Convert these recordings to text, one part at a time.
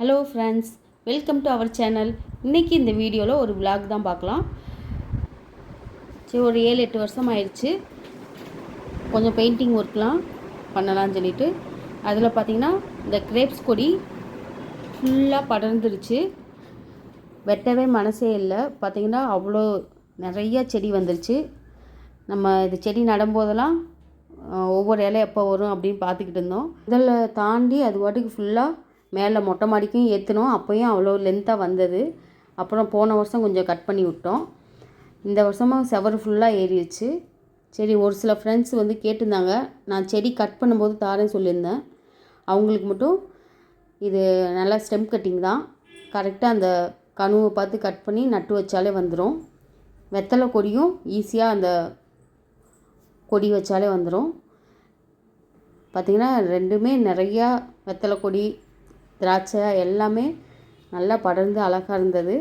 Hello friends welcome to our channel இன்றைக்கி இந்த வீடியோவில் ஒரு விலாக் தான் பார்க்கலாம். சரி ஒரு ஏழு எட்டு வருஷம் ஆயிடுச்சு. கொஞ்சம் பெயிண்டிங் ஒர்க்லாம் பண்ணலான்னு சொல்லிட்டு. அதில் பார்த்திங்கன்னா இந்த கிரேப்ஸ் கொடி ஃபுல்லாக படர்ந்துருச்சு. வெட்டவே மனசே இல்லை. பார்த்திங்கன்னா அவ்வளோ நிறையா செடி வந்துருச்சு. நம்ம இது செடி நடும்போதெல்லாம் ஒவ்வொரு இலை எப்போ வரும் அப்படின்னு பார்த்துக்கிட்டு இருந்தோம். இதில் தாண்டி அது வாட்டுக்கு ஃபுல்லாக மேலே மொட்டை மாடிக்கும் ஏற்றினோம் அப்போயும் அவ்வளோ லென்த்தாக வந்தது. அப்புறம் போன வருஷம் கொஞ்சம் கட் பண்ணி விட்டோம். இந்த வருஷமாக செவர் ஃபுல்லாக ஏறிடுச்சு. சரி ஒரு சில ஃப்ரெண்ட்ஸ் வந்து கேட்டிருந்தாங்க. நான் செடி கட் பண்ணும்போது தாரேன்னு சொல்லியிருந்தேன். அவங்களுக்கு மட்டும் இது நல்லா ஸ்டெம் கட்டிங் தான். கரெக்டாக அந்த கணுவை பார்த்து கட் பண்ணி நட்டு வச்சாலே வந்துடும் வெத்தலை கொடியும் ஈஸியாக அந்த கொடி வச்சாலே வந்துடும் பார்த்திங்கன்னா ரெண்டுமே நிறையா வெத்தலை கொடி திராட்சை எல்லாமே நல்லா படர்ந்து அழகாக இருந்தது.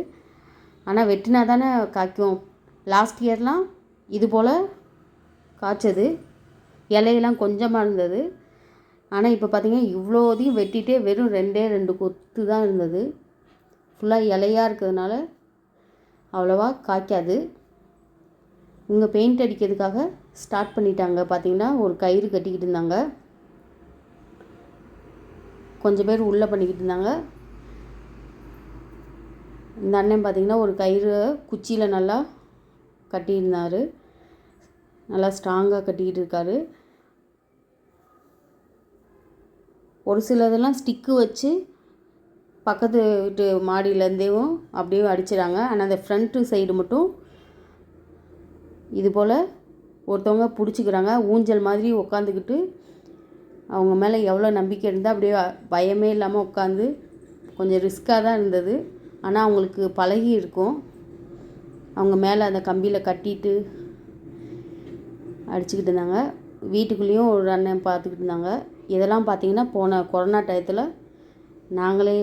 ஆனால் வெட்டினா தானே காய்க்கும். லாஸ்ட் இயர்லாம் இது போல் காய்ச்சது. இலையெல்லாம் கொஞ்சமாக இருந்தது. ஆனால் இப்போ பார்த்தீங்கன்னா இவ்வளோதையும் வெட்டிட்டே வெறும் ரெண்டே ரெண்டு கொத்து தான் இருந்தது. ஃபுல்லாக இலையாக இருக்கிறதுனால அவ்வளோவா காய்க்காது. இங்கே பெயிண்ட் அடிக்கிறதுக்காக ஸ்டார்ட் பண்ணிட்டாங்க. பார்த்தீங்கன்னா ஒரு கயிறு கட்டிக்கிட்டு இருந்தாங்க. கொஞ்சம் பேர் உள்ளே பண்ணிக்கிட்டு இருந்தாங்க. இந்த அண்ணன் பார்த்தீங்கன்னா ஒரு கயிறு குச்சியில் நல்லா கட்டியிருந்தார். நல்லா ஸ்ட்ராங்காக கட்டிக்கிட்டு இருக்காரு. ஒரு சிலதெல்லாம் ஸ்டிக்கு வச்சு பக்கத்து வீட்டு மாடியிலேருந்தேவும் அப்படியே அடிச்சிடாங்க. ஆனால் அந்த ஃப்ரண்ட்டு சைடு மட்டும் இது போல் ஒருத்தவங்க பிடிச்சிக்கிறாங்க. ஊஞ்சல் மாதிரி உட்காந்துக்கிட்டு அவங்க மேலே எவ்வளோ நம்பிக்கை இருந்தால் அப்படியே பயமே இல்லாமல் உட்காந்து கொஞ்சம் ரிஸ்க்காக தான் இருந்தது. ஆனால் அவங்களுக்கு பழகி இருக்கும். அவங்க மேலே அந்த கம்பியில் கட்டிட்டு அடிச்சுக்கிட்டு இருந்தாங்க. வீட்டுக்குள்ளேயும் ஒரு அண்ணன் பார்த்துக்கிட்டு இருந்தாங்க. இதெல்லாம் பார்த்தீங்கன்னா போன கொரோனா டயத்தில் நாங்களே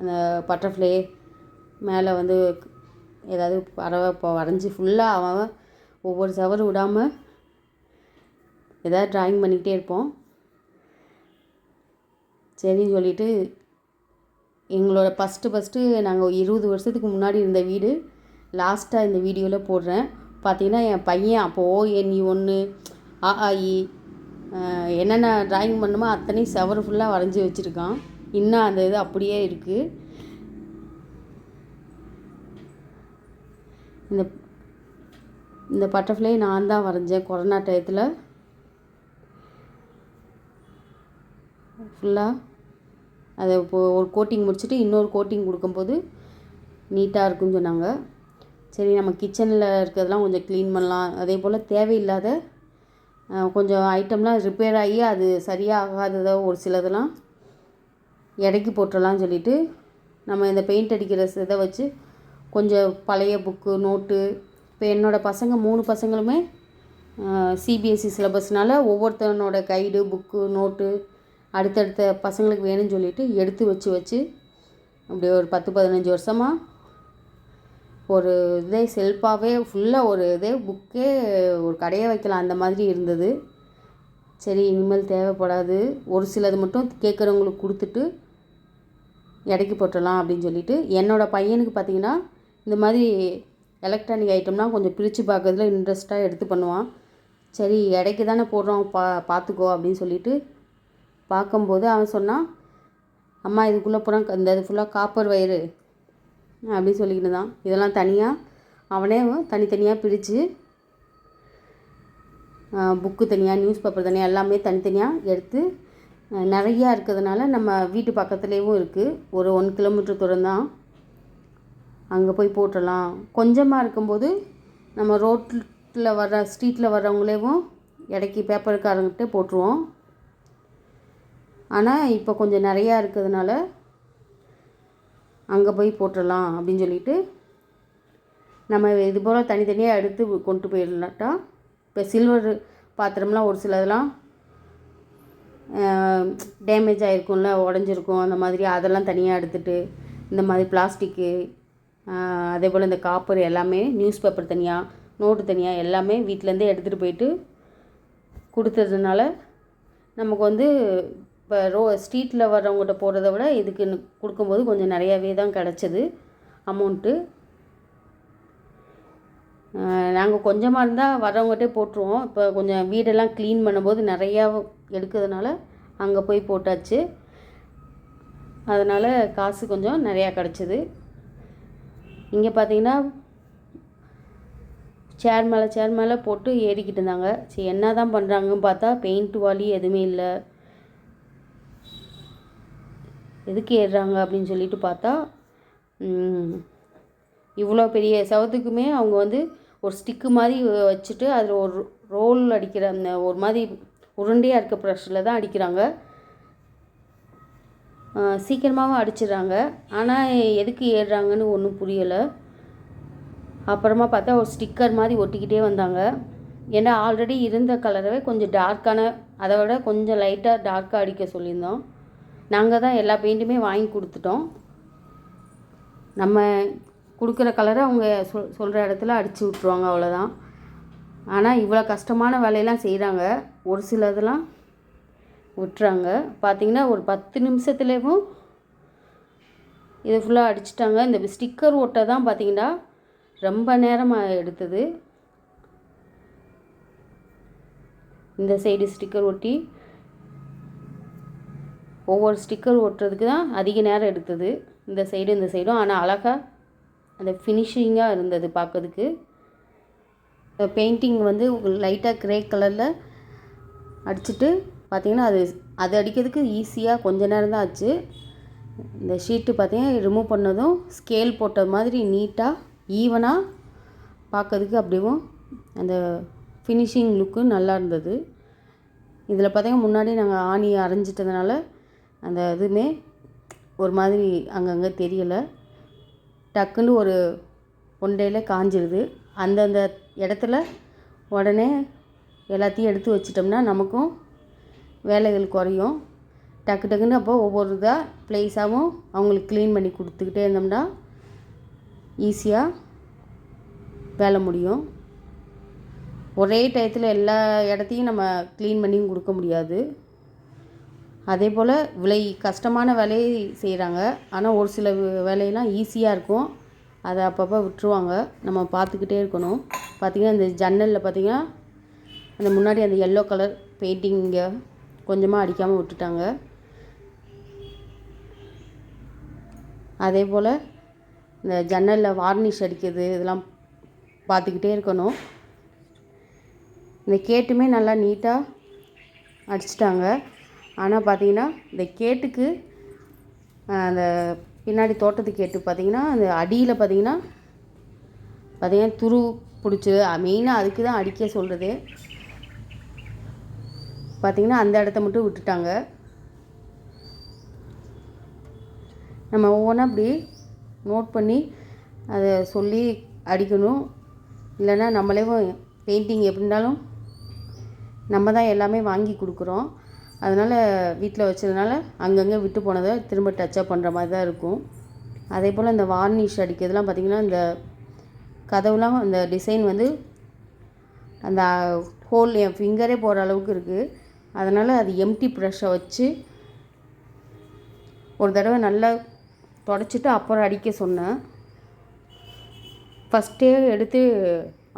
அந்த பட்டர்ஃப்ளை மேலே வந்து ஏதாவது பறவை இப்போ வரைஞ்சி ஃபுல்லாக அவன் அவன் ஒவ்வொரு சவரும் விடாமல் ஏதாவது ட்ராயிங் பண்ணிக்கிட்டே இருப்போம். சரின்னு சொல்லிட்டு எங்களோட ஃபஸ்ட்டு ஃபஸ்ட்டு நாங்கள் இருபது வருஷத்துக்கு முன்னாடி இருந்த வீடு. லாஸ்ட்டாக இந்த வீடியோவில் போடுறேன். பார்த்தீங்கன்னா என் பையன் அப்போ ஓஎன்இ ஒன்று ஆ ஆ என்னென்ன ட்ராயிங் பண்ணுமோ அத்தனையும் செவர் ஃபுல்லாக வரைஞ்சி வச்சுருக்கான். இன்னும் அந்த இது அப்படியே இருக்குது இந்த இந்த பட்டர்ஃப்ளை நான் தான் வரைஞ்சேன் கொரோனா டயத்தில் ஃபுல்லாக அதை இப்போது ஒரு கோட்டிங் முடிச்சுட்டு இன்னொரு கோட்டிங் கொடுக்கும்போது நீட்டாக இருக்குன்னு சொன்னாங்க. சரி நம்ம கிச்சனில் இருக்கிறதெல்லாம் கொஞ்சம் க்ளீன் பண்ணலாம். அதே போல் தேவையில்லாத கொஞ்சம் ஐட்டம்லாம் ரிப்பேர் ஆகி அது சரியாகாததோ ஒரு சிலதெல்லாம் இடைக்கி போட்டுடலாம்னு சொல்லிட்டு நம்ம இந்த பெயிண்ட் அடிக்கிற இதை வச்சு கொஞ்சம் பழைய புக்கு நோட்டு இப்போ என்னோடய பசங்க மூணு பசங்களுமே சிபிஎஸ்சி சிலபஸ்னால ஒவ்வொருத்தனோட கைடு புக்கு நோட்டு அடுத்தடுத்த பசங்களுக்கு வேணும்னு சொல்லிட்டு எடுத்து வச்சு வச்சு அப்படியே ஒரு பத்து பதினஞ்சு வருஷமாக ஒரு இதே செல்ஃபாகவே ஃபுல்லாக ஒரு இதே புக்கே ஒரு கடையை வைக்கலாம் அந்த மாதிரி இருந்தது. சரி இனிமேல் தேவைப்படாது. ஒரு சிலது மட்டும் கேட்குறவங்களுக்கு கொடுத்துட்டு இடைக்கு போட்டுடலாம் அப்படின்னு சொல்லிட்டு என்னோடய பையனுக்கு பார்த்தீங்கன்னா இந்த மாதிரி எலக்ட்ரானிக் ஐட்டம்லாம் கொஞ்சம் பிரித்து பார்க்கறதுல இன்ட்ரெஸ்ட்டாக எடுத்து பண்ணுவான். சரி இடைக்கு தானே போடுறோம் பா பார்த்துக்கோ அப்படின்னு சொல்லிட்டு பார்க்கும்போது அவன் சொன்னான் அம்மா இதுக்குள்ளே பூரா இந்த இது ஃபுல்லாக காப்பர் வயரு அப்படின்னு சொல்லிக்கிட்டு தான் இதெல்லாம் தனியாக அவனே தனித்தனியாக பிரித்து புக்கு தனியாக நியூஸ் பேப்பர் தனியாக எல்லாமே தனித்தனியாக எடுத்து நிறையா இருக்கிறதுனால நம்ம வீட்டு பக்கத்துலேயும் இருக்குது ஒரு ஒன் கிலோமீட்டர் தூரம் தான். அங்கே போய் போட்டுடலாம். கொஞ்சமாக இருக்கும்போது நம்ம ரோட்டில் வர ஸ்ட்ரீட்டில் வர்றவங்களேவும் இடைக்கி பேப்பருக்காரங்கிட்டே போட்டுருவோம். ஆனால் இப்போ கொஞ்சம் நிறையா இருக்கிறதுனால அங்கே போய் போட்டுடலாம் அப்படின்னு சொல்லிட்டு நம்ம இது போல் தனித்தனியாக எடுத்து கொண்டு போயிடலாட்டா இப்போ சில்வர் பாத்திரம்லாம் ஒரு சிலதெல்லாம் டேமேஜ் ஆகிருக்கும்ல உடஞ்சிருக்கும். அந்த மாதிரி அதெல்லாம் தனியாக எடுத்துகிட்டு இந்த மாதிரி பிளாஸ்டிக்கு அதே போல் இந்த காப்பர் எல்லாமே நியூஸ் பேப்பர் தனியாக நோட்டு தனியாக எல்லாமே வீட்டிலேருந்தே எடுத்துகிட்டு போயிட்டு கொடுத்ததுனால நமக்கு வந்து இப்போ ரோ ஸ்ட்ரீட்டில் வர்றவங்ககிட்ட போடுறத விட இதுக்கு கொடுக்கும்போது கொஞ்சம் நிறையாவே தான் கிடச்சிது அமௌண்ட்டு நாங்கள் கொஞ்சமாக இருந்தால் வர்றவங்ககிட்டே போட்டுருவோம். இப்போ கொஞ்சம் வீடெல்லாம் க்ளீன் பண்ணும்போது நிறையா எடுக்கிறதுனால அங்கே போய் போட்டாச்சு. அதனால் காசு கொஞ்சம் நிறையா கிடச்சிது. இங்கே பார்த்தீங்கன்னா சேர் மேலே சேர் மேலே போட்டு ஏறிக்கிட்டு இருந்தாங்க. சரி என்ன தான் பண்ணுறாங்கன்னு பார்த்தா பெயிண்ட் வாலி எதுவுமே இல்லை. எதுக்கு ஏறுறாங்க அப்படின்னு சொல்லிட்டு பார்த்தா இவ்வளோ பெரிய செவத்துக்குமே அவங்க வந்து ஒரு ஸ்டிக்கு மாதிரி வச்சுட்டு அதில் ஒரு ரோல் அடிக்கிற அந்த ஒரு மாதிரி உருண்டையாக இருக்க ப்ரெஷ்ஷில் தான் அடிக்கிறாங்க. சீக்கிரமாகவும் அடிச்சிடுறாங்க. ஆனால் எதுக்கு ஏறுறாங்கன்னு ஒன்றும் புரியலை. அப்புறமா பார்த்தா ஒரு ஸ்டிக்கர் மாதிரி ஒட்டிக்கிட்டே வந்தாங்க. ஏன்னா ஆல்ரெடி இருந்த கலரவே கொஞ்சம் டார்க்கான அதை விட கொஞ்சம் லைட்டாக டார்க்காக அடிக்க சொல்லியிருந்தோம். நாங்கள் தான் எல்லா பெயிண்ட்டுமே வாங்கி கொடுத்துட்டோம். நம்ம கொடுக்குற கலரை அவங்க சொல் சொல்கிற இடத்துல அடித்து விட்ருவாங்க அவ்வளோதான் ஆனால் இவ்வளோ கஷ்டமான வேலையெல்லாம் செய்கிறாங்க ஒரு சிலதெல்லாம் விட்டுறாங்க. பார்த்தீங்கன்னா ஒரு பத்து நிமிஷத்துலேயும் இதை ஃபுல்லாக அடிச்சிட்டாங்க. இந்த ஸ்டிக்கர் ஓட்டை தான் பார்த்தீங்கன்னா ரொம்ப நேரமாக எடுத்தது. இந்த சைடு ஸ்டிக்கர் ஒட்டி ஒவ்வொரு ஸ்டிக்கர் ஒட்டுறதுக்கு தான் அதிக நேரம் எடுத்தது. இந்த சைடு இந்த சைடும் ஆனால் அழகாக அந்த ஃபினிஷிங்காக இருந்தது பார்க்கறதுக்கு பெயிண்டிங் வந்து லைட்டாக கிரே கலரில் அடிச்சுட்டு பார்த்திங்கன்னா அது அது அடிக்கிறதுக்கு ஈஸியாக கொஞ்ச நேரம் தான் ஆச்சு. இந்த ஷீட்டு பார்த்தீங்கன்னா ரிமூவ் பண்ணதும் ஸ்கேல் போட்ட மாதிரி நீட்டாக ஈவனாக பார்க்கறதுக்கு அப்படியும் அந்த ஃபினிஷிங் லுக்கு நல்லா இருந்தது. இதில் பார்த்திங்கன்னா முன்னாடி நாங்கள் ஆணி அரைஞ்சிட்டதுனால அந்த இதுவுமே ஒரு மாதிரி அங்கங்கே தெரியலை. டக்குன்னு ஒரு ஒன் டேல காஞ்சிருது. அந்தந்த இடத்துல உடனே எல்லாத்தையும் எடுத்து வச்சிட்டோம்னா நமக்கும் வேலைகள் குறையும். டக்கு டக்குன்னு அப்போ ஒவ்வொரு இதாக ப்ளேஸாகவும் அவங்களுக்கு க்ளீன் பண்ணி கொடுத்துக்கிட்டே இருந்தோம்னா ஈஸியாக வேலை முடியும். ஒரே டயத்தில் எல்லா இடத்தையும் நம்ம க்ளீன் பண்ணியும் கொடுக்க முடியாது. அதே போல் விலை கஷ்டமான வேலையை செய்கிறாங்க ஆனால் ஒரு சில வேலையெல்லாம் ஈஸியாக இருக்கும். அதை அப்பப்போ விட்டுருவாங்க. நம்ம பார்த்துக்கிட்டே இருக்கணும். பார்த்திங்கன்னா இந்த ஜன்னலில் பார்த்திங்கன்னா அந்த முன்னாடி அந்த எல்லோ கலர் பெயிண்டிங்க கொஞ்சமாக அடிக்காமல் விட்டுட்டாங்க. அதே போல் இந்த ஜன்னலில் வார்னிஷ் அடிக்கிறது இதெல்லாம் பார்த்துக்கிட்டே இருக்கணும். இந்த கேட்டுமே நல்லா நீட்டாக அடிச்சிட்டாங்க. ஆனால் பார்த்தீங்கன்னா இந்த கேட்டுக்கு அந்த பின்னாடி தோட்டத்து கேட்டு பார்த்தீங்கன்னா அந்த அடியில் பார்த்தீங்கன்னா பார்த்தீங்கன்னா துரு பிடிச்சி மெயினாக அதுக்கு தான் அடிக்க சொல்கிறது பார்த்தீங்கன்னா அந்த இடத்த மட்டும் விட்டுட்டாங்க. நம்ம ஒவ்வொன்றா அப்படி நோட் பண்ணி அதை சொல்லி அடிக்கணும். இல்லைன்னா நம்மளே பெயிண்டிங் எப்படி இருந்தாலும் நம்ம தான் எல்லாமே வாங்கி கொடுக்குறோம். அதனால் வீட்டில் வச்சதுனால அங்கங்கே விட்டு போனதை திரும்ப டச்சப் பண்ணுற மாதிரி தான் இருக்கும். அதே போல் இந்த வார்னிஷ் அடிக்கிறதுலாம் பார்த்திங்கன்னா இந்த கதவுலாம் அந்த டிசைன் வந்து அந்த ஹோல் என் ஃபிங்கரே போகிற அளவுக்கு இருக்குது அதனால் அது எம்டி ப்ரெஷ்ஷை வச்சு ஒரு தடவை நல்லா தொடச்சிட்டு அப்புறம் அடிக்க சொன்னேன். ஃபஸ்ட்டே எடுத்து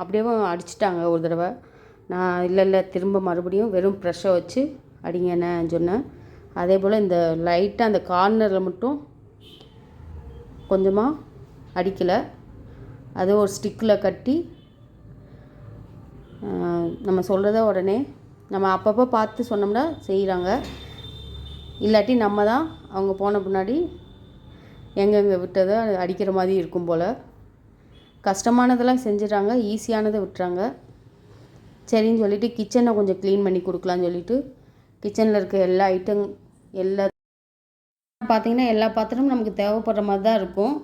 அப்படியே அடிச்சிட்டாங்க ஒரு தடவை. நான் இல்லை இல்லை திரும்ப மறுபடியும் வெறும் ப்ரெஷ்ஷை வச்சு அடிங்கண்ணே சொன்னேன் அதே போல் இந்த லைட்டாக அந்த கார்னரில் மட்டும் கொஞ்சமாக அடிக்கலை. அது ஒரு ஸ்டிக்கில் கட்டி நம்ம சொல்கிறத உடனே நம்ம அப்பப்போ பார்த்து சொன்னோம்னா செய்கிறாங்க இல்லாட்டி நம்ம தான் அவங்க போன பின்னாடி எங்கெங்கே விட்டதை அடிக்கிற மாதிரி இருக்கும் போல். கஷ்டமானதெல்லாம் செஞ்சிடறாங்க ஈஸியானதை விட்டுறாங்க. சரின்னு சொல்லிவிட்டு கிச்சனை கொஞ்சம் க்ளீன் பண்ணி கொடுக்கலான்னு சொல்லிவிட்டு கிச்சனில் இருக்க எல்லா ஐட்டம் எல்லா பார்த்தீங்கன்னா எல்லா பாத்திரமும் நமக்கு தேவைப்படுற மாதிரி தான் இருக்கும்.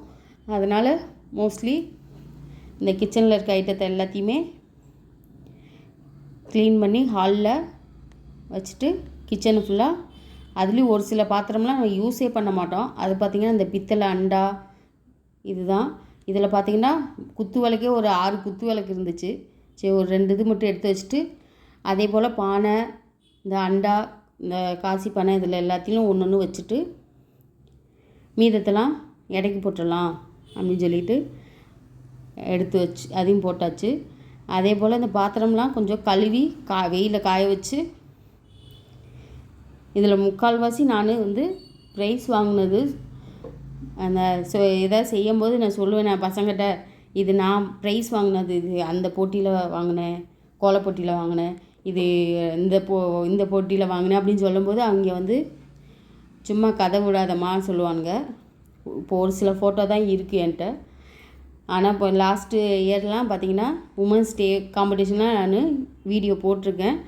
அதனால் மோஸ்ட்லி இந்த கிச்சனில் இருக்க ஐட்டத்தை எல்லாத்தையுமே க்ளீன் பண்ணி ஹாலில் வச்சுட்டு கிச்சனு ஃபுல்லாக அதுலேயும் ஒரு சில பாத்திரம்லாம் நம்ம யூஸே பண்ண மாட்டோம். அது பார்த்திங்கன்னா இந்த பித்தளை அண்டா இதுதான். இதில் பார்த்தீங்கன்னா குத்து விளக்கே ஒரு ஆறு குத்து விளக்கு இருந்துச்சு. சரி ஒரு ரெண்டு இது மட்டும் எடுத்து வச்சுட்டு அதே போல் பானை இந்த அண்டா இந்த காசி பனை இதில் எல்லாத்தையும் ஒன்று ஒன்று வச்சுட்டு மீதத்தெல்லாம் எடைக்கு போட்டுடலாம் அப்படின்னு சொல்லிட்டு எடுத்து வச்சு அதையும் போட்டாச்சு. அதே போல் இந்த பாத்திரம்லாம் கொஞ்சம் கழுவி கா வெயிலில் காய வச்சு இதில் முக்கால்வாசி நான் வந்து ப்ரைஸ் வாங்கினது. அந்த ஸோ இதை செய்யும்போது நான் சொல்லுவேன் நான் பசங்கிட்ட இது நான் ப்ரைஸ் வாங்கினது இது அந்த போட்டியில் வாங்கினேன் கோலப்போட்டியில் வாங்கினேன். இது இந்த போ இந்த போட்டியில் வாங்கினேன் அப்படின்னு சொல்லும்போது அவங்க வந்து சும்மா கதை விடாதம்மா சொல்லுவானுங்க. இப்போ ஒரு சில ஃபோட்டோ தான் இருக்குது என்கிட்ட. ஆனால் இப்போ லாஸ்ட்டு இயர்லாம் பார்த்தீங்கன்னா உமன்ஸ் டே காம்படிஷன்லாம் நான் வீடியோ போட்டிருக்கேன்.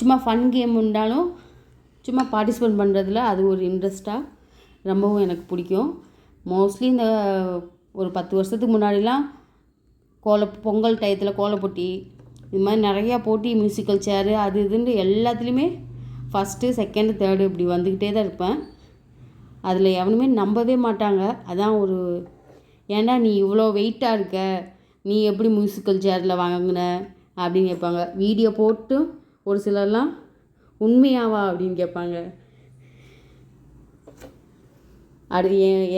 சும்மா ஃபன் கேம் இருந்தாலும் சும்மா பார்ட்டிசிபேட் பண்ணுறதுல அது ஒரு இன்ட்ரெஸ்ட்டாக ரொம்பவும் எனக்கு பிடிக்கும். மோஸ்ட்லி இந்த ஒரு பத்து வருஷத்துக்கு முன்னாடிலாம் கோல பொங்கல் டயத்தில் கோலப்பொட்டி இது மாதிரி நிறையா போட்டி மியூசிக்கல் சேரு அது இதுன்னு எல்லாத்துலேயுமே ஃபஸ்ட்டு செகண்டு தேர்டு இப்படி வந்துக்கிட்டே தான் இருப்பேன். அதில் எவனுமே நம்பவே மாட்டாங்க. அதான் ஒரு ஏன்னா நீ இவ்வளோ வெயிட்டாக இருக்க? நீ எப்படி மியூசிக்கல் சேரில் வாங்கின? அப்படின்னு கேட்பாங்க. வீடியோ போட்டு ஒரு சிலர்லாம் உண்மையாவா? அப்படின்னு கேட்பாங்க. அது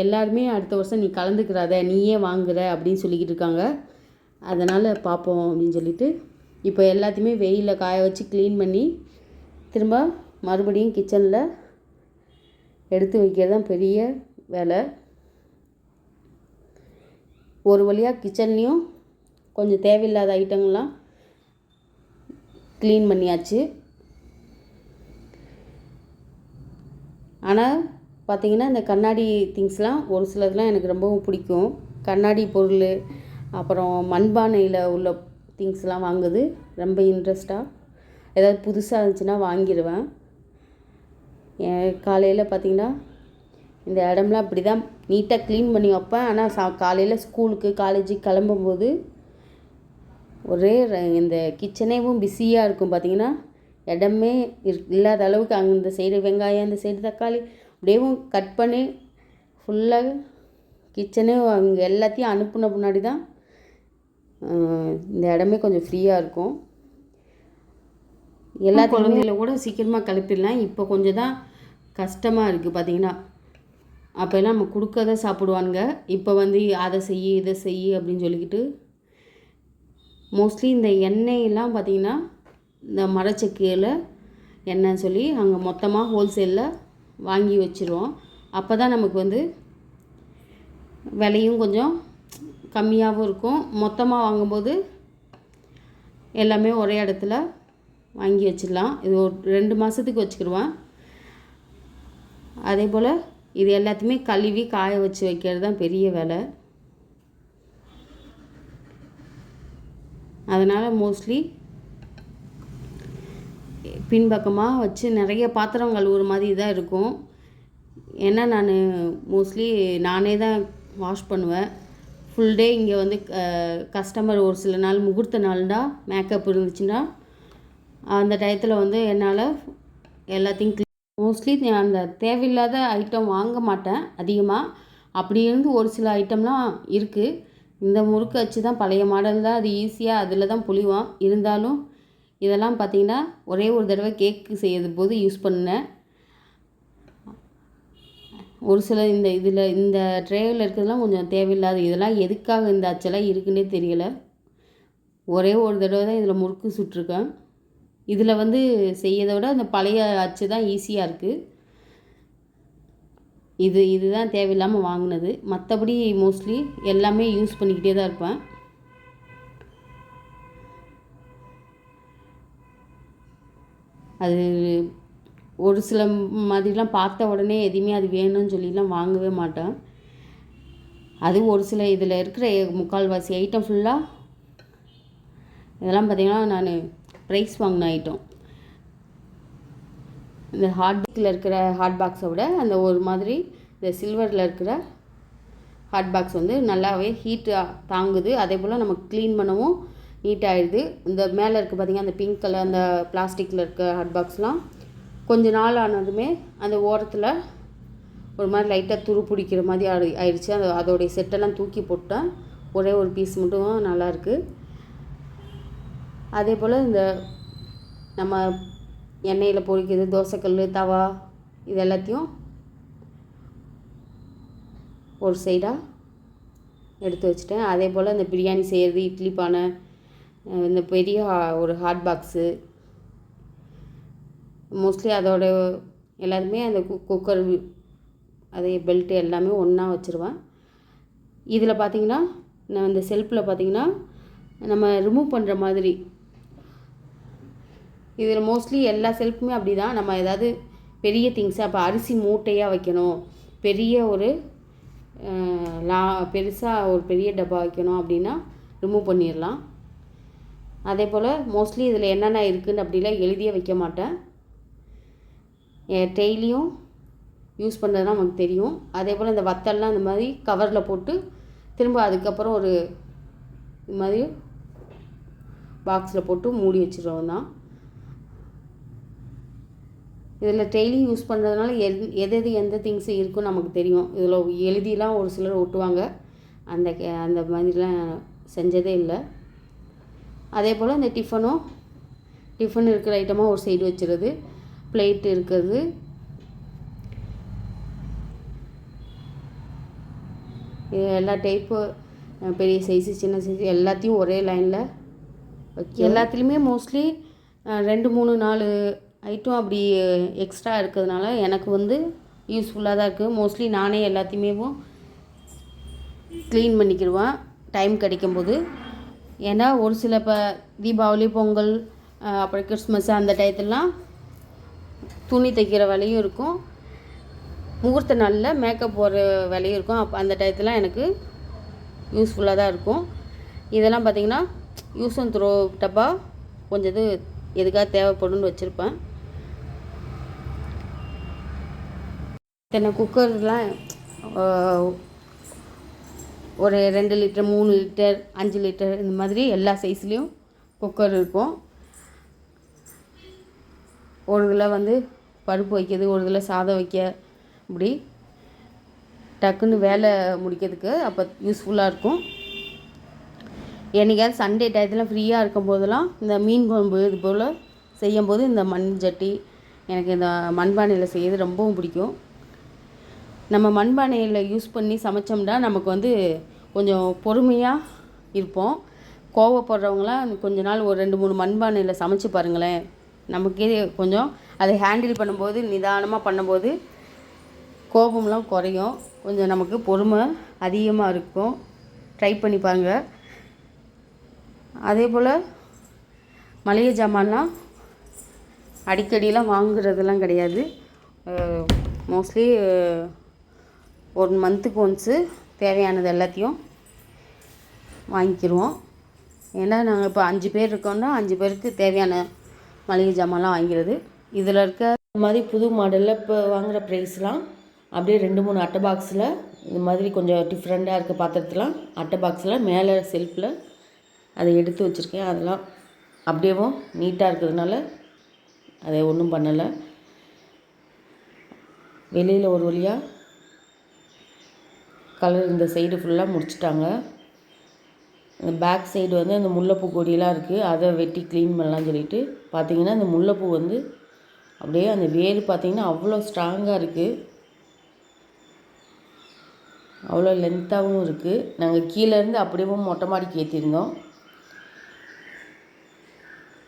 எல்லாருமே அடுத்த வருஷம் நீ கலந்துக்கிறாத நீயே வாங்குற அப்படின்னு சொல்லிக்கிட்டு இருக்காங்க. அதனால் பார்ப்போம் அப்படின்னு சொல்லிட்டு இப்போ எல்லாத்தையுமே வெயிலில் காய வச்சு க்ளீன் பண்ணி திரும்ப மறுபடியும் கிச்சனில் எடுத்து வைக்கிறது தான் பெரிய வேலை. ஒரு வழியாக கிச்சன்லேயும் கொஞ்சம் தேவையில்லாத ஐட்டங்கள்லாம் க்ளீன் பண்ணியாச்சு. ஆனால் பார்த்திங்கன்னா இந்த கண்ணாடி திங்ஸ்லாம் ஒரு சிலதுலாம் எனக்கு ரொம்பவும் பிடிக்கும். கண்ணாடி பொருள் அப்புறம் மண்பானையில் உள்ள திங்ஸ்லாம் வாங்குது. ரொம்ப இன்ட்ரெஸ்ட்டாக ஏதாவது புதுசாக இருந்துச்சுன்னா வாங்கிடுவேன் காலையில் பார்த்தீங்கன்னா இந்த இடம்லாம் அப்படி தான் நீட்டாக க்ளீன் பண்ணி வைப்பேன். ஆனால் சா காலையில் ஸ்கூலுக்கு காலேஜுக்கு கிளம்பும்போது ஒரே இந்த கிச்சனேவும் பிஸியாக இருக்கும் பார்த்தீங்கன்னா இடமே இல்லாத அளவுக்கு அங்கே இந்த சைடு வெங்காயம் இந்த சைடு தக்காளி அப்படியேவும் கட் பண்ணி ஃபுல்லாக கிச்சனே அங்கே எல்லாத்தையும் அனுப்புன முன்னாடி தான் இந்த இடமே கொஞ்சம் ஃப்ரீயாக இருக்கும். எல்லா குழந்தைகள கூட சீக்கிரமாக கிளப்பிடலாம் இப்போ கொஞ்சம் தான் கஷ்டமாக இருக்குது பார்த்தீங்கன்னா அப்போல்லாம் நம்ம கொடுக்கறத சாப்பிடுவானுங்க. இப்போ வந்து அதை செய் இதை செய் அப்படின்னு சொல்லிக்கிட்டு. மோஸ்ட்லி இந்த எண்ணெயெல்லாம் பார்த்தீங்கன்னா இந்த மரச்செக்கையில் எண்ணெய் சொல்லி அங்கே மொத்தமாக ஹோல்சேலில் வாங்கி வச்சுருவோம். அப்போ தான் நமக்கு வந்து விலையும் கொஞ்சம் கம்மியாகவும் இருக்கும். மொத்தமாக வாங்கும்போது எல்லாமே ஒரே இடத்துல வாங்கி வச்சிடலாம். இது ஒரு ரெண்டு மாதத்துக்கு வச்சுக்கிடுவேன். அதே போல் இது எல்லாத்தையுமே கழுவி காய வச்சு வைக்கிறது தான் பெரிய வேலை. அதனால் மோஸ்ட்லி பின்பக்கமாக வச்சு நிறைய பாத்திரம் கழுவுற மாதிரி தான் இருக்கும். ஏன்னா நான் மோஸ்ட்லி நானே தான் வாஷ் பண்ணுவேன். ஃபுல் டே இங்கே வந்து கஸ்டமர் ஒரு சில நாள் முகூர்த்த நாள்டா மேக்கப் இருந்துச்சுன்னா அந்த டயத்தில் வந்து என்னால் எல்லாத்தையும் க்ளீன் மோஸ்ட்லி அந்த தேவையில்லாத ஐட்டம் வாங்க மாட்டேன் அதிகமாக அப்படி இருந்து ஒரு சில ஐட்டம்லாம் இருக்குது இந்த முறுக்கு அச்சு தான் பழைய மாடல் தான் அது ஈஸியாக அதில் தான் புளிவான் இருந்தாலும் இதெல்லாம் பார்த்தீங்கன்னா ஒரே ஒரு தடவை கேக்கு செய்யறது போது யூஸ் பண்ணேன் ஒரு சில இந்த இதில் இந்த ட்ரேவில் இருக்கிறதுலாம் கொஞ்சம் தேவையில்லாத இதெல்லாம் எதுக்காக இந்த அச்செல்லாம் இருக்குன்னே தெரியல. ஒரே ஒரு தடவை தான் இதில் முறுக்கு சுட்டிருக்கேன். இதில் வந்து செய்யறதை விட அந்த பழைய அச்சு தான் ஈஸியாக இருக்குது இது இதுதான் தேவையில்லாமல் வாங்கினது. மற்றபடி மோஸ்ட்லி எல்லாமே யூஸ் பண்ணிக்கிட்டே தான் இருப்பேன். அது ஒரு சில மாதிரிலாம் பார்த்த உடனே எதுவுமே அது வேணும்னு சொல்லிலாம் வாங்கவே மாட்டேன். அது ஒரு சில இதில் இருக்கிற முக்கால்வாசி ஐட்டம் ஃபுல்லாக இதெல்லாம் பார்த்தீங்கன்னா நான் ப்ரைஸ் வாங்கின ஐட்டம் இந்த ஹாட் பேக்கில் இருக்கிற ஹாட் பாக்ஸை விட அந்த ஒரு மாதிரி இந்த சில்வரில் இருக்கிற ஹாட் பாக்ஸ் வந்து நல்லாவே ஹீட்டு தாங்குது. அதே போல் நம்ம க்ளீன் பண்ணவும் நீட்டாகிடுது இந்த மேலே இருக்க பார்த்திங்கன்னா அந்த பிங்க் கலர் அந்த பிளாஸ்டிக்கில் இருக்க ஹாட் பாக்ஸ்லாம் கொஞ்ச நாள் ஆனதுமே அந்த ஓரத்தில் ஒரு மாதிரி லைட்டாக துரு பிடிக்கிற மாதிரி ஆயி ஆயிடுச்சு அது அதோடைய செட்டெல்லாம் தூக்கி போட்டேன். ஒரே ஒரு பீஸ் மட்டும் நல்லாயிருக்கு அதே போல் இந்த நம்ம எண்ணெயில் பொரிக்கிறது தோசைக்கல் தவா இது எல்லாத்தையும் ஒரு சைடாக எடுத்து வச்சுட்டேன். அதே போல் இந்த பிரியாணி செய்கிறது இட்லி பானை இந்த பெரிய ஒரு ஹாட் பாக்ஸு மோஸ்ட்லி அதோட எல்லாருமே அந்த கு- குக்கர் அதே பெல்ட்டு எல்லாமே ஒன்றா வச்சுருவேன். இதில் பார்த்தீங்கன்னா நான் இந்த செல்ஃபில் பார்த்தீங்கன்னா நம்ம ரிமூவ் பண்ணுற மாதிரி. இதில் மோஸ்ட்லி எல்லா செல்ஃபுமே அப்படி தான் நம்ம ஏதாவது பெரிய திங்ஸாக இப்போ அரிசி மூட்டையாக வைக்கணும். பெரிய ஒரு லா பெருசாக ஒரு பெரிய டப்பா வைக்கணும் அப்படின்னா ரிமூவ் பண்ணிடலாம் அதே போல் மோஸ்ட்லி இதில் என்னென்ன இருக்குதுன்னு அப்படிலாம் எழுதியே வைக்க மாட்டேன். டெய்லியும் யூஸ் பண்ணுறது நமக்கு தெரியும். அதே போல் இந்த வத்தல்லாம் இந்த மாதிரி கவரில் போட்டு திரும்ப அதுக்கப்புறம் ஒரு இது மாதிரி பாக்ஸில் போட்டு மூடி வச்சுருவோம் தான். இதில் டெய்லி யூஸ் பண்ணுறதுனால எது எது எது எந்த திங்ஸ் இருக்குன்னு நமக்கு தெரியும். இதில் எழுதிலாம் ஒரு சிலர் ஒட்டுவாங்க. அந்த அந்த மாதிரிலாம் செஞ்சதே இல்லை. அதே போல் இந்த டிஃபனும் டிஃபன் இருக்கிற ஐட்டமாக ஒரு சைடு வச்சுருது பிளேட் இருக்கிறது இது எல்லா டைப்பு பெரிய சைஸு சின்ன சைஸு எல்லாத்தையும் ஒரே லைனில் வைக்க எல்லாத்துலேயுமே மோஸ்ட்லி ரெண்டு மூணு நாலு ஐட்டம் அப்படி எக்ஸ்ட்ரா இருக்கிறதுனால எனக்கு வந்து யூஸ்ஃபுல்லாக தான் இருக்குது. மோஸ்ட்லி நானே எல்லாத்தையுமே க்ளீன் பண்ணிக்கிடுவேன் டைம் கிடைக்கும்போது. ஏன்னா ஒரு சில இப்போ தீபாவளி பொங்கல் அப்புறம் கிறிஸ்மஸ் அந்த டயத்துலலாம் துணி தைக்கிற வேலையும் இருக்கும். முகூர்த்த நாளில் மேக்கப் போடுற வேலையும் இருக்கும். அப்போ அந்த டயத்தில் எனக்கு யூஸ்ஃபுல்லாக தான் இருக்கும். இதெல்லாம் பார்த்திங்கன்னா யூஸ் அண்ட் த்ரோ டப்பா கொஞ்சம் இது எதுக்காக தேவைப்படும்னு வச்சுருப்பேன். தென்னை குக்கர்லாம் ஒரு ரெண்டு லிட்டர் மூணு லிட்டர் அஞ்சு லிட்டர் இந்த மாதிரி எல்லா சைஸ்லேயும் குக்கர் இருக்கும். ஒரு இதில் வந்து பருப்பு வைக்கிறது ஒரு இதில் சாதம் வைக்க இப்படி டக்குன்னு வேலை முடிக்கிறதுக்கு அப்போ யூஸ்ஃபுல்லாக இருக்கும். என்றைக்காவது சண்டே டயத்தில் ஃப்ரீயாக இருக்கும் போதெல்லாம் இந்த மீன் குழம்பு இது போல் செய்யும்போது இந்த மண் சட்டி எனக்கு இந்த மண்பானையில் செய்யறது ரொம்பவும் பிடிக்கும். நம்ம மண்பானையில் யூஸ் பண்ணி சமைச்சோம்னா நமக்கு வந்து கொஞ்சம் பொறுமையாக இருப்போம். கோவப்படுறவங்களாம் கொஞ்ச நாள் ஒரு ரெண்டு மூணு மண்பானையில் சமைச்சு பாருங்களேன். நமக்கே கொஞ்சம் அதை ஹேண்டில் பண்ணும்போது நிதானமாக பண்ணும்போது கோபம்லாம் குறையும். கொஞ்சம் நமக்கு பொறுமை அதிகமாக இருக்கும். ட்ரை பண்ணி பாருங்க. அதே போல் மளிகை ஜாமான்லாம் அடிக்கடிலாம் வாங்குறதெல்லாம் கிடையாது. மோஸ்ட்லி ஒரு மந்த்துக்கு ஒன்ஸு தேவையானது எல்லாத்தையும் வாங்கிக்கிடுவோம் ஏன்னா நாங்கள் இப்போ அஞ்சு பேர் இருக்கோம்னா அஞ்சு பேருக்கு தேவையான மளிகை ஜாமான்லாம் வாங்கிறது. இதில் இருக்க இந்த மாதிரி புது மாடலில் இப்போ வாங்குகிற ப்ரைஸ்லாம் அப்படியே ரெண்டு மூணு அட்டை பாக்ஸில் இந்த மாதிரி கொஞ்சம் டிஃப்ரெண்ட்டாக இருக்க பாத்திரத்தெலாம் அட்டை பாக்ஸில் மேலே செல்ஃபில் அதை எடுத்து வச்சுருக்கேன். அதெல்லாம் அப்படியேவும் நீட்டாக இருக்கிறதுனால அதை ஒன்றும் பண்ணலை. வெளியில் ஒரு வழியாக கலர் இந்த சைடு ஃபுல்லாக முடிச்சிட்டாங்க. இந்த பேக் சைடு வந்து அந்த முல்லைப்பூ கொடியெல்லாம் இருக்குது. அதை வெட்டி க்ளீன் பண்ணலாம்னு சொல்லிட்டு பார்த்தீங்கன்னா இந்த முல்லைப்பூ வந்து அப்படியே அந்த வேர் பார்த்தீங்கன்னா அவ்வளோ ஸ்ட்ராங்காக இருக்குது அவ்வளோ லென்த்தாகவும் இருக்குது நாங்கள் கீழேருந்து அப்படியே மொட்டை மாடிக்கு ஏற்றிருந்தோம்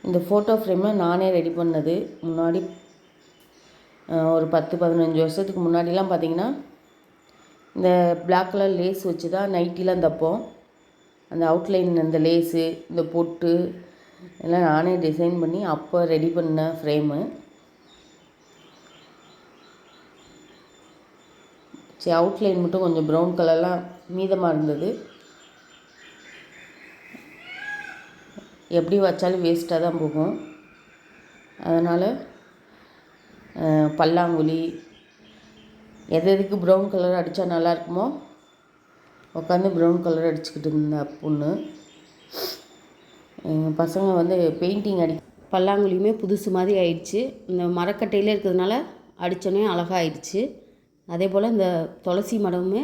இந்த ஃபோட்டோ ஃப்ரேமை நானே ரெடி பண்ணது. முன்னாடி ஒரு பத்து பதினஞ்சு வருஷத்துக்கு முன்னாடிலாம் பார்த்தீங்கன்னா இந்த பிளாக் கலர் லேஸ் வச்சு தான் நைட்டிலாம் தைப்போம். அந்த அவுட்லைன் அந்த லேஸு இந்த பொட்டு எல்லாம் நானே டிசைன் பண்ணி அப்போ ரெடி பண்ண ஃப்ரேமு சரி அவுட்லைன் மட்டும் கொஞ்சம் ப்ரௌன் கலர்லாம் மீதமாக இருந்தது. எப்படி வச்சாலும் வேஸ்ட்டாக தான் போகும். அதனால் பல்லாங்குழி எது எதுக்கு ப்ரௌன் கலர் அடித்தா நல்லா இருக்குமோ உட்காந்து ப்ரௌன் கலர் அடிச்சுக்கிட்டு இருந்த பொண்ணு. எங்கள் பசங்க வந்து பெயிண்டிங் அடி பல்லாங்குழியுமே புதுசு மாதிரி ஆயிடுச்சு. இந்த மரக்கட்டையில் இருக்கிறதுனால அடித்தோன்னே அழகாக ஆயிடுச்சு. அதே போல் இந்த துளசி மடமுமே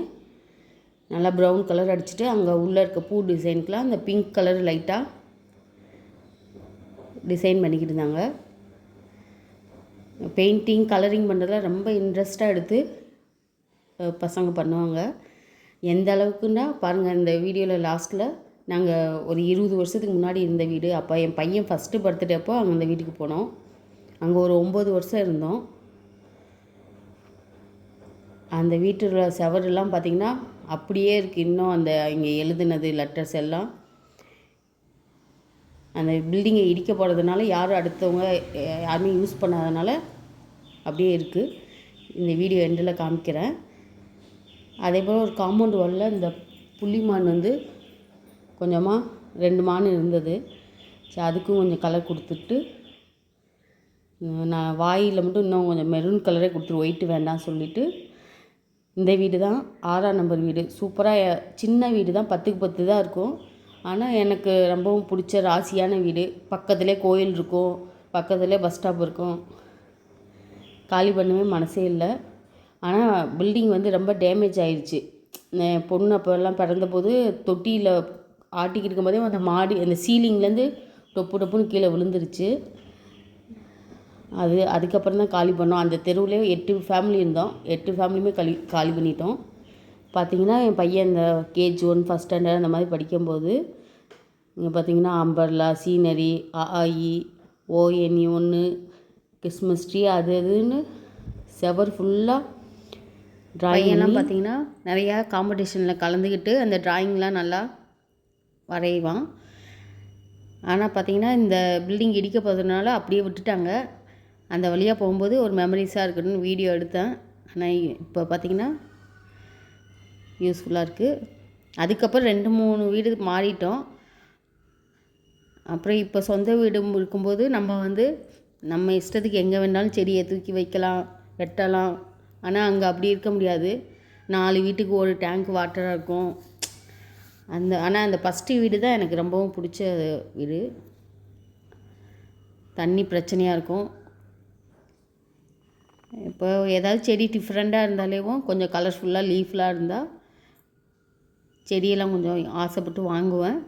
நல்லா ப்ரௌன் கலர் அடிச்சுட்டு அங்கே உள்ளே இருக்க பூ டிசைனுக்குலாம் அந்த பிங்க் கலர் லைட்டாக டிசைன் பண்ணிக்கிட்டு இருந்தாங்க. பெயிண்டிங் கலரிங் பண்ணுறதுல ரொம்ப இன்ட்ரெஸ்ட்டாக எடுத்து பசங்க பண்ணுவாங்க. எந்த அளவுக்குன்னா பாருங்கள் இந்த வீடியோவில் லாஸ்ட்டில் நாங்கள் ஒரு இருபது வருஷத்துக்கு முன்னாடி இருந்த வீடு. அப்போ என் பையன் ஃபஸ்ட்டு பர்த்டே அப்போ அங்கே அந்த வீட்டுக்கு போனோம். அங்கே ஒரு ஒம்பது வருஷம் இருந்தோம். அந்த வீட்டில் செவரெல்லாம் பார்த்திங்கன்னா அப்படியே இருக்குது இன்னும் அந்த இங்கே எழுதுனது லெட்டர்ஸ் எல்லாம். அந்த பில்டிங்கை இடிக்க போகிறதுனால யாரும் அடுத்தவங்க யாருமே யூஸ் பண்ணாதனால அப்படியே இருக்குது இந்த வீடியோ எண்டில் காமிக்கிறேன். அதே போல் ஒரு காம்பவுண்ட் வாலில் இந்த புள்ளி மான் வந்து கொஞ்சமாக ரெண்டு மான் இருந்தது. சரி அதுக்கும் கொஞ்சம் கலர் கொடுத்துட்டு நான் வாயில் மட்டும் இன்னும் கொஞ்சம் மெரூன் கலரே கொடுத்துரு ஒயிட்டு வேண்டாம் சொல்லிவிட்டு இந்த வீடு தான் ஆறாம் நம்பர் வீடு. சூப்பராக சின்ன வீடு தான் பத்துக்கு பத்து தான் இருக்கும். ஆனால் எனக்கு ரொம்பவும் பிடிச்ச ராசியான வீடு. பக்கத்துலேயே கோயில் இருக்கும். பக்கத்துலேயே பஸ் ஸ்டாப் இருக்கும். காலி பண்ணவே மனசே இல்லை. ஆனால் பில்டிங் வந்து ரொம்ப டேமேஜ் ஆயிடுச்சு என் பொண்ணு அப்போல்லாம் பிறந்தபோது தொட்டியில் ஆட்டிக்கிட்டு இருக்கும்போதே அந்த மாடி அந்த சீலிங்லேருந்து டொப்பு டொப்புன்னு கீழே விழுந்துருச்சு. அது அதுக்கப்புறம் தான் காலி பண்ணோம். அந்த தெருவுலேயே எட்டு ஃபேமிலி இருந்தோம். எட்டு ஃபேமிலியுமே காலி காலி பண்ணிட்டோம். பார்த்தீங்கன்னா என் பையன் இந்த கேஜி ஒன் ஃபஸ்ட் ஸ்டாண்டர்ட் அந்த மாதிரி படிக்கும்போது இங்கே பார்த்தீங்கன்னா அம்பர்லா சீனரி அஆஇ ஓஎன்இ ஒன்று கிறிஸ்மஸ் ட்ரீ அது இதுன்னு செவர் ஃபுல்லாக ட்ராயிங்லாம் பார்த்தீங்கன்னா நிறையா காம்படிஷனில் கலந்துக்கிட்டு அந்த ட்ராயிங்லாம் நல்லா வரைவான். ஆனால் பார்த்தீங்கன்னா இந்த பில்டிங் இடிக்க போகிறதுனால அப்படியே விட்டுட்டாங்க. அந்த வழியாக போகும்போது ஒரு மெமரிஸாக இருக்கணும்னு வீடியோ எடுத்தேன். ஆனால் இப்போ பார்த்தீங்கன்னா யூஸ்ஃபுல்லாக இருக்குது அதுக்கப்புறம் ரெண்டு மூணு வீடு மாறிட்டோம். அப்புறம் இப்போ சொந்த வீடு இருக்கும்போது நம்ம வந்து நம்ம இஷ்டத்துக்கு எங்கே வேணாலும் செடியை தூக்கி வைக்கலாம் வெட்டலாம். ஆனால் அங்கே அப்படி இருக்க முடியாது. நாலு வீட்டுக்கு ஒரு டேங்க் வாட்டராக இருக்கும். அந்த ஆனால் அந்த ஃபஸ்ட்டு வீடு தான் எனக்கு ரொம்பவும் பிடிச்ச வீடு. தண்ணி பிரச்சனையாக இருக்கும். இப்போ ஏதாவது செடி டிஃப்ரெண்ட்டாக இருந்தாலேவும் கொஞ்சம் கலர்ஃபுல்லாக லீஃப்லாம் இருந்தால் செடியெல்லாம் கொஞ்சம் ஆசைப்பட்டு வாங்குவேன்.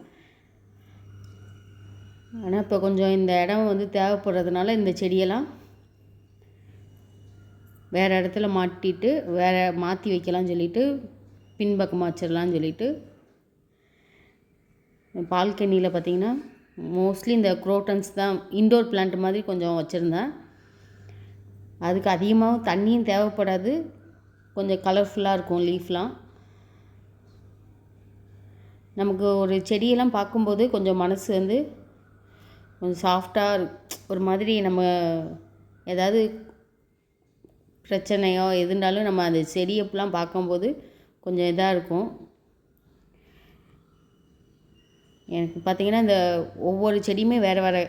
ஆனால் இப்போ கொஞ்சம் இந்த இடம் வந்து தேவைப்படுறதுனால இந்த செடியெல்லாம் வேறு இடத்துல மாட்டிட்டு வேறு மாற்றி வைக்கலாம்னு சொல்லிட்டு பின்பக்கமாக வச்சிடலான்னு சொல்லிட்டு பால்கனியில் பார்த்தீங்கன்னா மோஸ்ட்லி இந்த குரோட்டன்ஸ் தான் இன்டோர் பிளான்ட் மாதிரி கொஞ்சம் வச்சுருந்தேன். அதுக்கு அதிகமாகவும் தண்ணியும் தேவைப்படாது. கொஞ்சம் கலர்ஃபுல்லாக இருக்கும் லீஃப்லாம் நமக்கு ஒரு செடியெல்லாம் பார்க்கும்போது கொஞ்சம் மனசு வந்து கொஞ்சம் சாஃப்டாக ஒரு மாதிரி நம்ம ஏதாவது பிரச்சனையோ எதுனாலும் நம்ம அந்த செடியெல்லாம் பார்க்கும்போது கொஞ்சம் இதாக இருக்கும். எனக்கு பார்த்தீங்கன்னா இந்த ஒவ்வொரு செடியுமே வேறு வேறு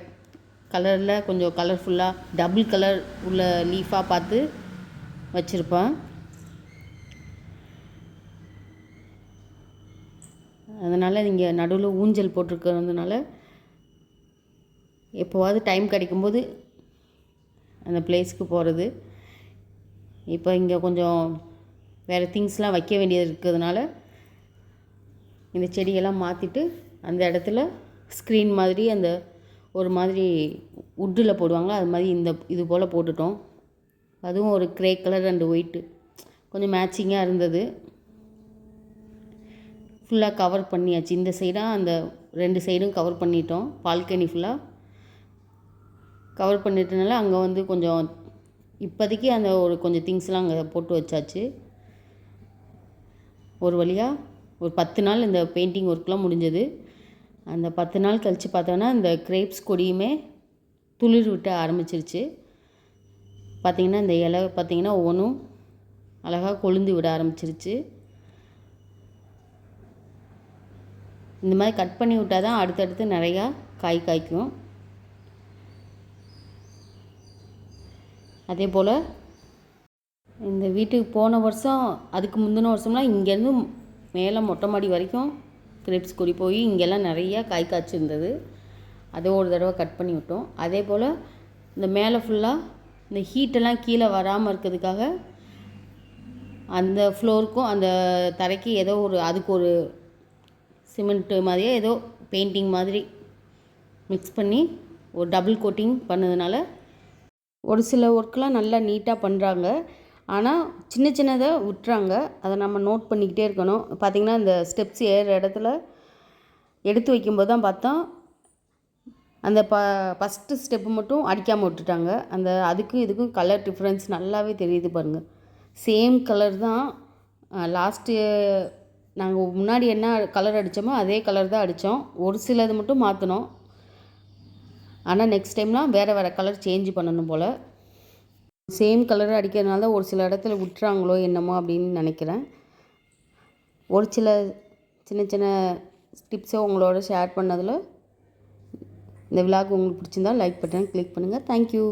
கலரில் கொஞ்சம் கலர்ஃபுல்லாக டபுள் கலர் உள்ள லீஃபாக பார்த்து வச்சுருப்பேன் அதனால் நீங்கள் நடுவில் ஊஞ்சல் போட்டிருக்கிறதுனால எப்போவாவது டைம் கிடைக்கும்போது அந்த பிளேஸ்க்கு போகிறது இப்போ இங்கே கொஞ்சம் வேறு திங்ஸ்லாம் வைக்க வேண்டியது இருக்கிறதுனால இந்த செடியெல்லாம் மாற்றிட்டு அந்த இடத்துல ஸ்க்ரீன் மாதிரி அந்த ஒரு மாதிரி உட்டில் போடுவாங்களா? அது மாதிரி இந்த இது போல் போட்டுட்டோம். அதுவும் ஒரு க்ரே கலர் அண்டு ஒயிட்டு கொஞ்சம் மேட்சிங்காக இருந்தது. ஃபுல்லாக கவர் பண்ணியாச்சு. இந்த சைடாக அந்த ரெண்டு சைடும் கவர் பண்ணிட்டோம். பால்கனி ஃபுல்லாக கவர் பண்ணிட்டனால அங்கே வந்து கொஞ்சம் இப்போதைக்கு அந்த ஒரு கொஞ்சம் திங்ஸ்லாம் அங்கே போட்டு வச்சாச்சு. ஒரு வழியாக ஒரு பத்து நாள் இந்த பெயிண்டிங் ஒர்க்லாம் முடிஞ்சது. அந்த பத்து நாள் கழித்து பார்த்தோன்னா இந்த கிரேப்ஸ் கொடியுமே துளிர் விட்டு ஆரம்பிச்சிருச்சு. பார்த்திங்கன்னா இந்த இலை பார்த்திங்கன்னா ஒவ்வொன்றும் அழகாக கொழுந்து விட ஆரம்பிச்சிருச்சு. இந்த மாதிரி கட் பண்ணி விட்டால் தான் அடுத்தடுத்து நிறையா காய் காய்க்கும். அதே போல் இந்த வீட்டுக்கு போன வருஷம் அதுக்கு முந்தின வருஷம்லாம் இங்கேருந்து மேலே மொட்டை மாடி வரைக்கும் கிரேப்ஸ் கொடி போய் இங்கெல்லாம் நிறையா காய் காய்ச்சிருந்தது. அதை ஒரு தடவை கட் பண்ணி விட்டோம். அதே போல் இந்த மேலே ஃபுல்லாக இந்த ஹீட்டெல்லாம் கீழே வராமல் இருக்கிறதுக்காக அந்த ஃப்ளோருக்கும் அந்த தரைக்கு ஏதோ ஒரு அதுக்கு ஒரு சிமெண்ட்டு மாதிரியே ஏதோ பெயிண்டிங் மாதிரி மிக்ஸ் பண்ணி ஒரு டபுள் கோட்டிங் பண்ணதுனால ஒரு சில ஒர்க்லாம் நல்லா நீட்டாக பண்ணுறாங்க ஆனால் சின்ன சின்னதாக விட்டுறாங்க. அதை நம்ம நோட் பண்ணிக்கிட்டே இருக்கணும். பார்த்திங்கன்னா இந்த ஸ்டெப்ஸ் ஏறுற இடத்துல எடுத்து வைக்கும்போது தான் பார்த்தோம் அந்த ப ஃபஸ்ட்டு ஸ்டெப்பு மட்டும் அடிக்காமல் விட்டுட்டாங்க. அந்த அதுக்கும் இதுக்கும் கலர் டிஃப்ரென்ஸ் நல்லாவே தெரியுது பாருங்கள் சேம் கலர் தான் லாஸ்ட்டு நாங்கள் முன்னாடி என்ன கலர் அடித்தோமோ அதே கலர் தான் அடித்தோம் ஒரு சிலது மட்டும் மாற்றினோம் ஆனால் நெக்ஸ்ட் டைம்லாம் வேறு வேறு கலர் சேஞ்ச் பண்ணணும் போல். சேம் கலர் அடிக்கிறதுனால தான் ஒரு சில இடத்துல விட்டுறாங்களோ என்னமோ அப்படின்னு நினைக்கிறேன். ஒரு சில சின்ன சின்ன டிப்ஸை உங்களோட ஷேர் பண்ணதில் இந்த விழாக்கு உங்களுக்கு பிடிச்சிருந்தா லைக் பட்டன் கிளிக் பண்ணுங்கள் தேங்க்யூ